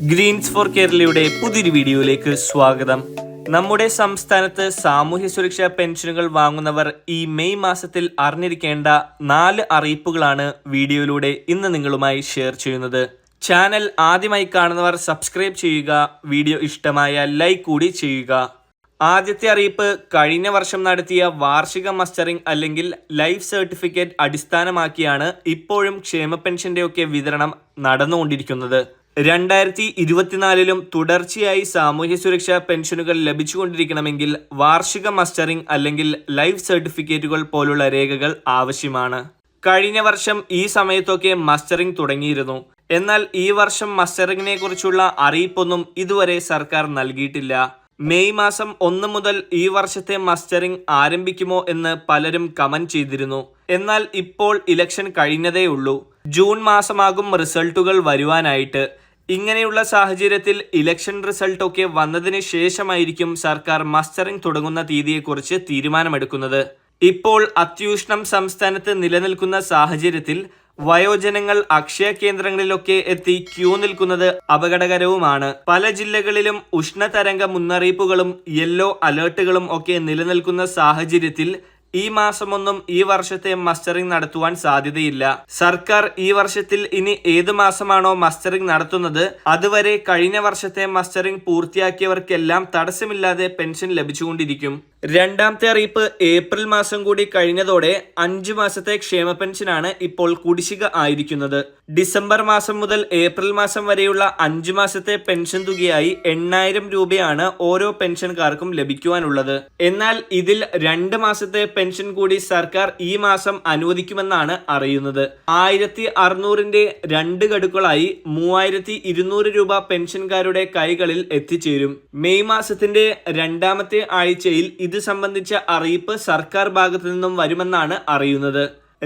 Green's four കേരളയുടെ പുതിയൊരു വീഡിയോയിലേക്ക് സ്വാഗതം. നമ്മുടെ സംസ്ഥാനത്ത് സാമൂഹ്യ സുരക്ഷാ പെൻഷനുകൾ വാങ്ങുന്നവർ ഈ മെയ് മാസത്തിൽ അറിഞ്ഞിരിക്കേണ്ട നാല് അറിയിപ്പുകളാണ് വീഡിയോയിലൂടെ ഇന്ന് നിങ്ങളുമായി ഷെയർ ചെയ്യുന്നത്. ചാനൽ ആദ്യമായി കാണുന്നവർ സബ്സ്ക്രൈബ് ചെയ്യുക വീഡിയോ ഇഷ്ടമായ ലൈക്ക് കൂടി ചെയ്യുക. ആദ്യത്തെ അറിയിപ്പ് കഴിഞ്ഞ വർഷം നടത്തിയ വാർഷിക മസ്റ്ററിംഗ് അല്ലെങ്കിൽ ലൈഫ് സർട്ടിഫിക്കറ്റ് അടിസ്ഥാനമാക്കിയാണ് ഇപ്പോഴും ക്ഷേമ പെൻഷന്റെയൊക്കെ വിതരണം നടന്നുകൊണ്ടിരിക്കുന്നത്. രണ്ടായിരത്തി ഇരുപത്തിനാലിലും തുടർച്ചയായി സാമൂഹ്യ സുരക്ഷാ പെൻഷനുകൾ ലഭിച്ചുകൊണ്ടിരിക്കണമെങ്കിൽ വാർഷിക മസ്റ്ററിംഗ് അല്ലെങ്കിൽ ലൈഫ് സർട്ടിഫിക്കറ്റുകൾ പോലുള്ള രേഖകൾ ആവശ്യമാണ്. കഴിഞ്ഞ വർഷം ഈ സമയത്തൊക്കെ മസ്റ്ററിംഗ് തുടങ്ങിയിരുന്നു. എന്നാൽ ഈ വർഷം മസ്റ്ററിംഗിനെ കുറിച്ചുള്ള അറിയിപ്പൊന്നും ഇതുവരെ സർക്കാർ നൽകിയിട്ടില്ല. മെയ് മാസം ഒന്ന് മുതൽ ഈ വർഷത്തെ മസ്റ്ററിംഗ് ആരംഭിക്കുമോ എന്ന് പലരും കമന്റ് ചെയ്തിരുന്നു. എന്നാൽ ഇപ്പോൾ ഇലക്ഷൻ കഴിഞ്ഞതേ ഉള്ളൂ ജൂൺ മാസമാകും റിസൾട്ടുകൾ വരുവാനായിട്ട്. ഇങ്ങനെയുള്ള സാഹചര്യത്തിൽ ഇലക്ഷൻ റിസൾട്ട് ഒക്കെ വന്നതിന് ശേഷമായിരിക്കും സർക്കാർ മസ്റ്ററിംഗ് തുടങ്ങുന്ന തീയതിയെക്കുറിച്ച് തീരുമാനമെടുക്കുന്നത്. ഇപ്പോൾ അത്യൂഷ്ണം സംസ്ഥാനത്ത് നിലനിൽക്കുന്ന സാഹചര്യത്തിൽ വയോജനങ്ങൾ അക്ഷയ കേന്ദ്രങ്ങളിലൊക്കെ എത്തി ക്യൂ നിൽക്കുന്നത് അപകടകരവുമാണ്. പല ജില്ലകളിലും ഉഷ്ണതരംഗ മുന്നറിയിപ്പുകളും യെല്ലോ അലേർട്ടുകളും ഒക്കെ നിലനിൽക്കുന്ന സാഹചര്യത്തിൽ ഈ മാസമൊന്നും ഈ വർഷത്തെ മസ്റ്ററിംഗ് നടത്തുവാൻ സാധ്യതയില്ല. സർക്കാർ ഈ വർഷത്തിൽ ഇനി ഏത് മാസമാണോ മസ്റ്ററിംഗ് നടത്തുന്നത് അതുവരെ കഴിഞ്ഞ വർഷത്തെ മസ്റ്ററിംഗ് പൂർത്തിയാക്കിയവർക്കെല്ലാം തടസ്സമില്ലാതെ പെൻഷൻ ലഭിച്ചുകൊണ്ടിരിക്കും. രണ്ടാമത്തെ അറിയിപ്പ് ഏപ്രിൽ മാസം കൂടി കഴിഞ്ഞതോടെ അഞ്ചു മാസത്തെ ക്ഷേമ പെൻഷനാണ് ഇപ്പോൾ കുടിശ്ശിക ആയിരിക്കുന്നത്. ഡിസംബർ മാസം മുതൽ ഏപ്രിൽ മാസം വരെയുള്ള അഞ്ചു മാസത്തെ പെൻഷൻ തുകയായി എണ്ണായിരം രൂപയാണ് ഓരോ പെൻഷൻകാർക്കും ലഭിക്കുവാനുള്ളത്. എന്നാൽ ഇതിൽ രണ്ട് മാസത്തെ പെൻഷൻ കൂടി സർക്കാർ ഈ മാസം അനുവദിക്കുമെന്നാണ് അറിയുന്നത്. ആയിരത്തി അറുന്നൂറിന്റെ രണ്ട് ഗഡുക്കളായി മൂവായിരത്തി ഇരുന്നൂറ് രൂപ പെൻഷൻകാരുടെ കൈകളിൽ എത്തിച്ചേരും. മെയ് മാസത്തിന്റെ രണ്ടാമത്തെ ആഴ്ചയിൽ ഇത് സംബന്ധിച്ച അറിയിപ്പ് സർക്കാർ ഭാഗത്തു നിന്നും വരുമെന്നാണ് അറിയുന്നത്.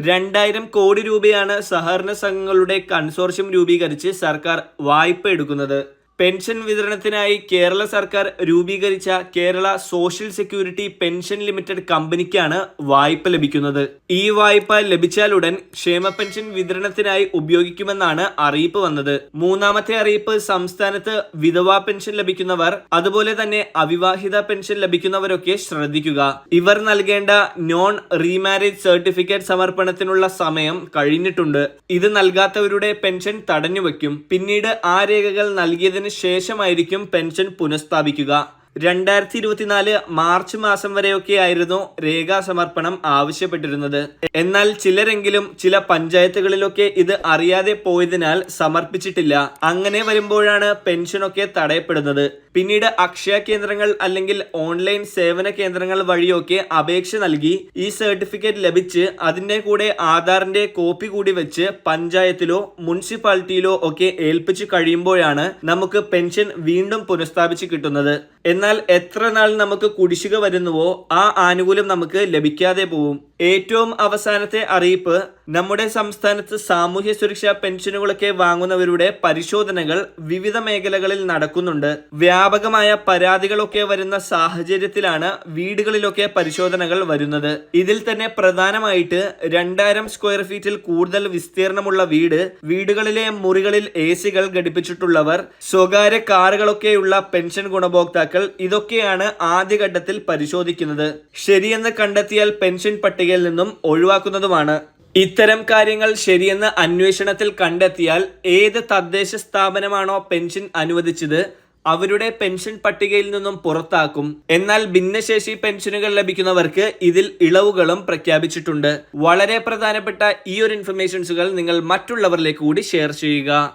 രണ്ടായിരം കോടി രൂപയാണ് സഹകരണ സംഘങ്ങളുടെ കൺസോർഷ്യം രൂപീകരിച്ച് സർക്കാർ വായ്പ എടുക്കുന്നത്. പെൻഷൻ വിതരണത്തിനായി കേരള സർക്കാർ രൂപീകരിച്ച Kerala social security pension limited കമ്പനിക്കാണ് വായ്പ ലഭിക്കുന്നത്. ഈ വായ്പ ലഭിച്ചാലുടൻ ക്ഷേമ പെൻഷൻ വിതരണത്തിനായി ഉപയോഗിക്കുമെന്നാണ് അറിയിപ്പ് വന്നത്. മൂന്നാമത്തെ അറിയിപ്പ് സംസ്ഥാനത്ത് വിധവാ പെൻഷൻ ലഭിക്കുന്നവർ അതുപോലെ തന്നെ അവിവാഹിത പെൻഷൻ ലഭിക്കുന്നവരൊക്കെ ശ്രദ്ധിക്കുക. ഇവർ നൽകേണ്ട നോൺ റീമാരേജ് സർട്ടിഫിക്കറ്റ് സമർപ്പണത്തിനുള്ള സമയം കഴിഞ്ഞിട്ടുണ്ട്. ഇത് നൽകാത്തവരുടെ പെൻഷൻ തടഞ്ഞുവെക്കും. പിന്നീട് ആ രേഖകൾ നൽകിയതിന് ശേഷമായിരിക്കും പെൻഷൻ പുനഃസ്ഥാപിക്കുക. രണ്ടായിരത്തി ഇരുപത്തിനാല് മാർച്ച് മാസം വരെയൊക്കെ ആയിരുന്നു രേഖാ സമർപ്പണം ആവശ്യപ്പെട്ടിരുന്നത്. എന്നാൽ ചിലരെങ്കിലും ചില പഞ്ചായത്തുകളിലൊക്കെ ഇത് അറിയാതെ പോയതിനാൽ സമർപ്പിച്ചിട്ടില്ല. അങ്ങനെ വരുമ്പോഴാണ് പെൻഷനൊക്കെ തടയപ്പെടുന്നത്. പിന്നീട് അക്ഷയ കേന്ദ്രങ്ങൾ അല്ലെങ്കിൽ ഓൺലൈൻ സേവന കേന്ദ്രങ്ങൾ വഴിയൊക്കെ അപേക്ഷ നൽകി ഈ സർട്ടിഫിക്കറ്റ് ലഭിച്ച് അതിന്റെ കൂടെ ആധാറിന്റെ കോപ്പി കൂടി വെച്ച് പഞ്ചായത്തിലോ മുനിസിപ്പാലിറ്റിയിലോ ഒക്കെ ഏൽപ്പിച്ചു കഴിയുമ്പോഴാണ് നമുക്ക് പെൻഷൻ വീണ്ടും പുനഃസ്ഥാപിച്ച് കിട്ടുന്നത്. എന്നാൽ എത്ര നാൾ നമുക്ക് കുടിശ്ശിക വരുന്നുവോ ആ ആനുകൂല്യം നമുക്ക് ലഭിക്കാതെ പോവും. ഏറ്റവും അവസാനത്തെ അറിയിപ്പ് നമ്മുടെ സംസ്ഥാനത്ത് സാമൂഹ്യ സുരക്ഷാ പെൻഷനുകളൊക്കെ വാങ്ങുന്നവരുടെ പരിശോധനകൾ വിവിധ മേഖലകളിൽ നടക്കുന്നുണ്ട്. വ്യാപകമായ പരാതികളൊക്കെ വരുന്ന സാഹചര്യത്തിലാണ് വീടുകളിലൊക്കെ പരിശോധനകൾ വരുന്നത്. ഇതിൽ തന്നെ പ്രധാനമായിട്ട് രണ്ടായിരം സ്ക്വയർ ഫീറ്റിൽ കൂടുതൽ വിസ്തീർണമുള്ള വീട് വീടുകളിലെ മുറികളിൽ എ സികൾ ഘടിപ്പിച്ചിട്ടുള്ളവർ സ്വകാര്യ കാറുകളൊക്കെയുള്ള പെൻഷൻ ഗുണഭോക്താക്കൾ ഇതൊക്കെയാണ് ആദ്യഘട്ടത്തിൽ പരിശോധിക്കുന്നത്. ശരിയെന്ന് കണ്ടെത്തിയാൽ പെൻഷൻ പട്ടികയിൽ നിന്നും ഒഴിവാക്കുന്നതുമാണ്. ഇത്തരം കാര്യങ്ങൾ ശരിയെന്ന് അന്വേഷണത്തിൽ കണ്ടെത്തിയാൽ ഏത് തദ്ദേശ സ്ഥാപനമാണോ പെൻഷൻ അനുവദിച്ചത് അവരുടെ പെൻഷൻ പട്ടികയിൽ നിന്നും പുറത്താക്കും. എന്നാൽ ഭിന്നശേഷി പെൻഷനുകൾ ലഭിക്കുന്നവർക്ക് ഇതിൽ ഇളവുകളും പ്രഖ്യാപിച്ചിട്ടുണ്ട്. വളരെ പ്രധാനപ്പെട്ട ഈ ഒരു ഇൻഫർമേഷൻസുകൾ നിങ്ങൾ മറ്റുള്ളവരിലേക്ക് കൂടി ഷെയർ ചെയ്യുക.